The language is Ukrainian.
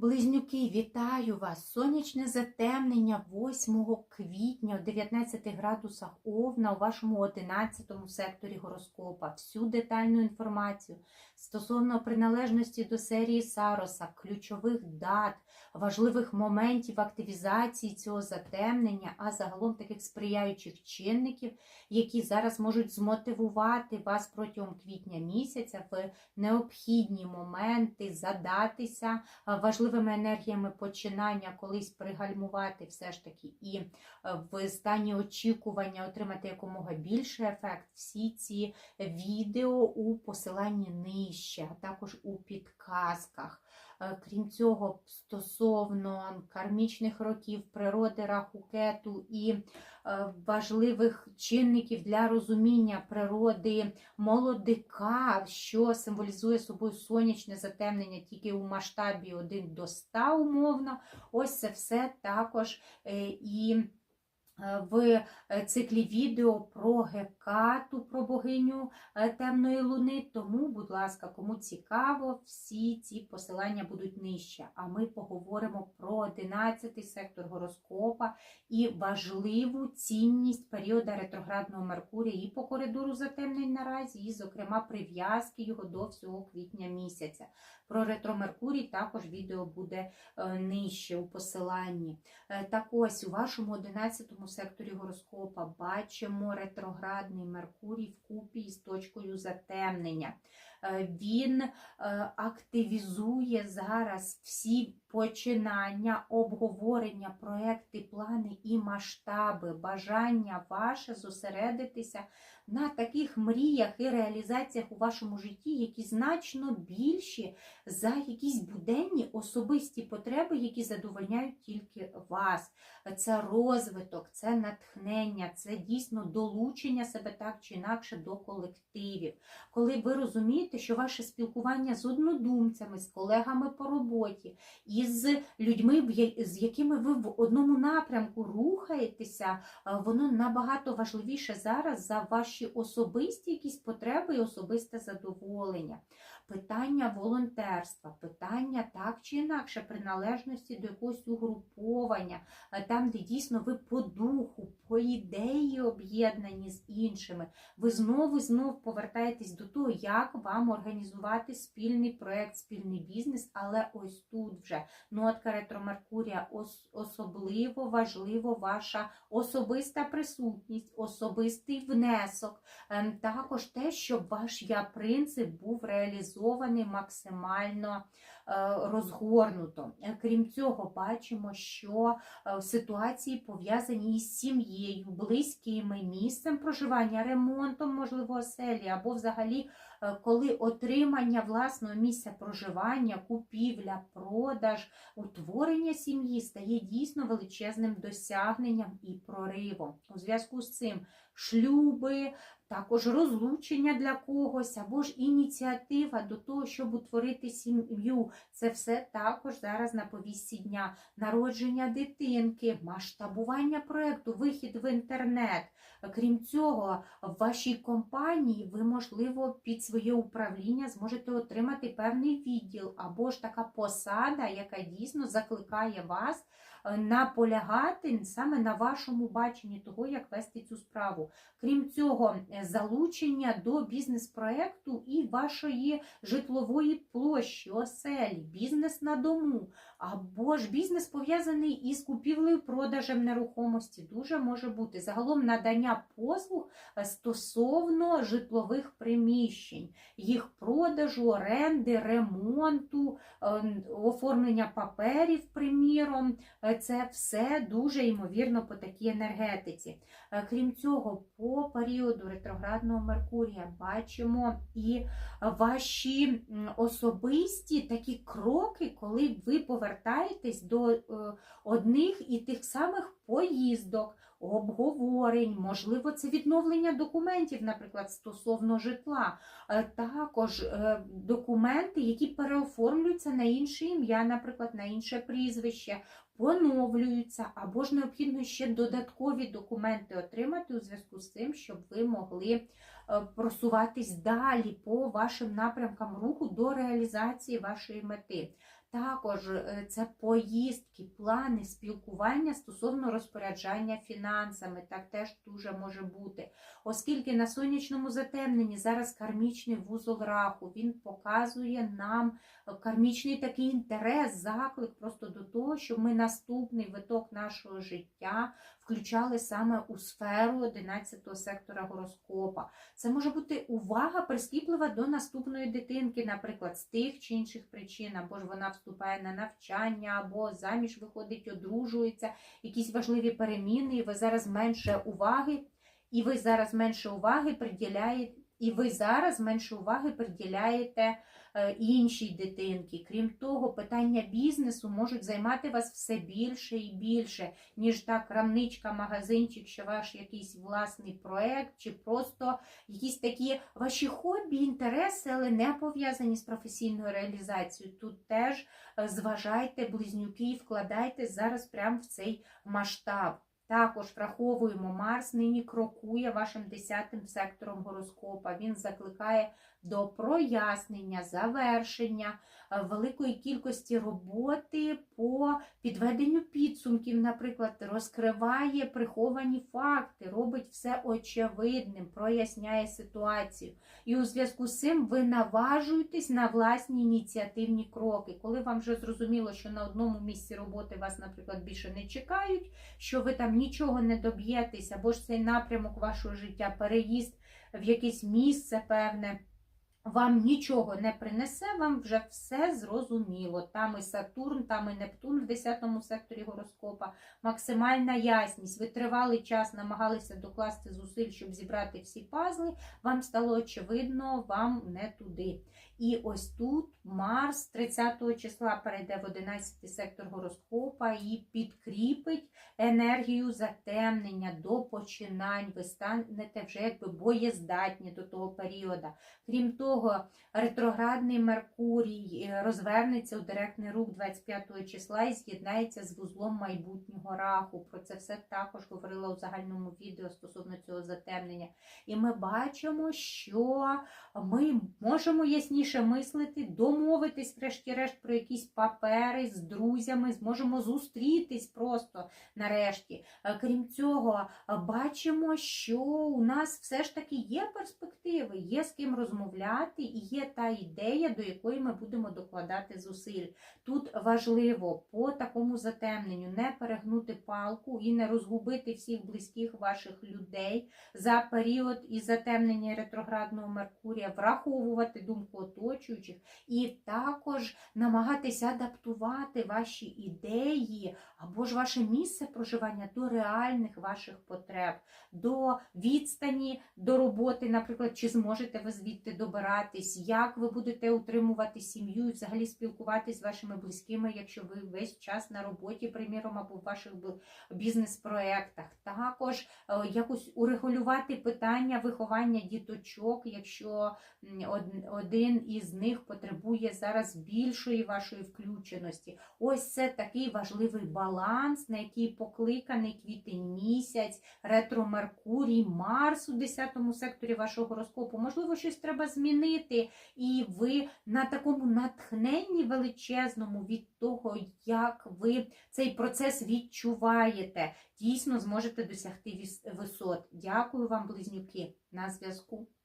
Близнюки, вітаю вас! Сонячне затемнення 8 квітня о 19 градусах Овна у вашому 11 секторі гороскопа. Всю детальну інформацію стосовно приналежності до серії Сароса, ключових дат, важливих моментів активізації цього затемнення, а загалом таких сприяючих чинників, які зараз можуть змотивувати вас протягом квітня місяця в необхідні моменти задатися важливими енергіями починання колись пригальмувати все ж таки і е, в стані очікування отримати якомога більший ефект. Всі ці відео у посиланні нижче, а також у підказках. Е, Крім цього, стосовно кармічних років природи рахукету і е, важливих чинників для розуміння природи молодика, що символізує собою сонячне затемнення тільки у масштабі 1 до 100 умовно. Ось це все також е, і в е, циклі відео про Гекату, про богиню е, темної луни. Тому, будь ласка, кому цікаво, всі ці посилання будуть нижче. А ми поговоримо про 11 сектор гороскопа і важливу цінність періоду ретроградного Меркурія і по коридору затемнень наразі, і, зокрема, прив'язки його до всього квітня місяця. Про ретро Меркурій також відео буде е, нижче у посиланні. Так ось у вашому 11 секторі гороскопа бачимо ретроградний Меркурій вкупі з точкою затемнення. Е, Він е, активізує зараз всі починання, обговорення, проекти, плани і масштаби, бажання ваше зосередитися на таких мріях і реалізаціях у вашому житті, які значно більші за якісь буденні особисті потреби, які задовольняють тільки вас. Це розвиток, це натхнення, це дійсно долучення себе так чи інакше до колективів. Коли ви розумієте, що ваше спілкування з однодумцями, з колегами по роботі, із людьми, з якими ви в одному напрямку рухаєтеся, воно набагато важливіше зараз за ваші особисті якісь потреби і особисте задоволення. Питання волонтерства, питання так чи інакше приналежності до якогось угруповання, там, де дійсно ви по духу, по ідеї об'єднані з іншими, ви знову і знов повертаєтесь до того, як вам організувати спільний проект, спільний бізнес, але ось тут вже нотка ретро Меркурія. Ос- особливо важливо ваша особиста присутність, особистий внесок, Ем, також те, щоб ваш я принцип був реалізований максимально розгорнуто. Е, Крім цього, бачимо, що е, ситуації пов'язані із сім'єю, близькими місцем проживання, ремонтом, можливо, оселі, або взагалі, е, коли отримання власного місця проживання, купівля, продаж, утворення сім'ї стає дійсно величезним досягненням і проривом. У зв'язку з цим шлюби, також розлучення для когось, або ж ініціатива до того, щоб утворити сім'ю. Це все також зараз на повісті дня. Народження дитинки, масштабування проєкту, вихід в інтернет. Крім цього, в вашій компанії ви, можливо, під своє управління зможете отримати певний відділ або ж така посада, яка дійсно закликає вас наполягати саме на вашому баченні того, як вести цю справу. Крім цього, е, залучення до бізнес-проекту і вашої житлової площі, оселі, бізнес на дому, або ж бізнес пов'язаний із купівлею продажем нерухомості. Дуже може бути загалом надання послуг е, стосовно житлових приміщень, їх продажу, оренди, ремонту, е, оформлення паперів, приміром. Е, Це все дуже ймовірно по такій енергетиці. Е, Крім цього, по періоду ретроградного Меркурія бачимо і ваші особисті такі кроки, коли ви повертаєтесь до одних і тих самих поїздок, обговорень, можливо, це відновлення документів, наприклад, стосовно житла. Е, Також е, документи, які переоформлюються на інше ім'я, наприклад, на інше прізвище, поновлюються, або ж необхідно ще додаткові документи отримати у зв'язку з цим, щоб ви могли е, просуватись далі по вашим напрямкам руху до реалізації вашої мети. Також е, це поїздки, плани, спілкування стосовно розпоряджання фінансами. Так теж дуже може бути. Оскільки на сонячному затемненні зараз кармічний вузол раху, він показує нам кармічний такий інтерес, заклик просто до того, щоб ми наступний виток нашого життя включали саме у сферу 11 сектора гороскопа. Це може бути увага прискіплива до наступної дитинки, наприклад, з тих чи інших причин, або ж вона вступає на навчання, або заміж виходить, одружується, якісь важливі переміни, і ви зараз менше уваги, і ви зараз менше уваги приділяєте. І ви зараз менше уваги приділяєте е, іншій дитинці. Крім того, питання бізнесу можуть займати вас все більше і більше, ніж та крамничка, магазинчик, що ваш якийсь власний проект, чи просто якісь такі ваші хобі, інтереси, але не пов'язані з професійною реалізацією. Тут теж е, зважайте близнюки і вкладайте зараз прямо в цей масштаб. Також враховуємо, Марс нині крокує вашим десятим сектором гороскопа. Він закликає до прояснення, завершення е, великої кількості роботи по підведенню підсумків, наприклад, розкриває приховані факти, робить все очевидним, проясняє ситуацію. І у зв'язку з цим ви наважуєтесь на власні ініціативні кроки. Коли вам вже зрозуміло, що на одному місці роботи вас, наприклад, більше не чекають, що ви там нічого не доб'єтесь, або ж цей напрямок вашого життя, переїзд в якесь місце певне. Вам нічого не принесе, вам вже все зрозуміло. Там і Сатурн, там і Нептун в 10 секторі гороскопа, максимальна ясність. Ви тривалий час намагалися докласти зусиль, щоб зібрати всі пазли. Вам стало очевидно, вам не туди. І ось тут Марс 30 числа перейде в 11 сектор гороскопа і підкріпить енергію затемнення до починань. Ви станете вже якби боєздатні до того періоду. Крім того, ретроградний Меркурій е, розвернеться у директний рух 25 числа і з'єднається з вузлом майбутнього раху. Про це все також говорила у загальному відео стосовно цього затемнення. І ми бачимо, що ми можемо ясніше мислити, домовитись, врешті-решт, про якісь папери з друзями, зможемо зустрітись просто нарешті. Е, Крім цього, е, бачимо, що у нас все ж таки є перспективи, є з ким розмовляти, і є та ідея, до якої ми будемо докладати зусиль. Тут важливо по такому затемненню не перегнути палку і не розгубити всіх близьких ваших людей за період із затемнення ретроградного Меркурія, враховувати думку оточуючих і також намагатися адаптувати ваші ідеї або ж ваше місце проживання до реальних ваших потреб, до відстані до роботи, наприклад, чи зможете ви звідти добиратись, як ви будете утримувати сім'ю і взагалі спілкуватись з вашими близькими, якщо ви весь час на роботі, приміром, або в ваших бізнес-проектах. Також е, якось урегулювати питання виховання діточок, якщо один із них потребує зараз більшої вашої включеності. Ось це такий важливий баланс, на який покликаний квітень місяць, ретро Меркурій, Марс у 10 секторі вашого гороскопу. Можливо, щось треба змінити, і ви на такому натхненні величезному від того, як ви цей процес відчуваєте, дійсно зможете досягти висот. Дякую вам, близнюки, на зв'язку.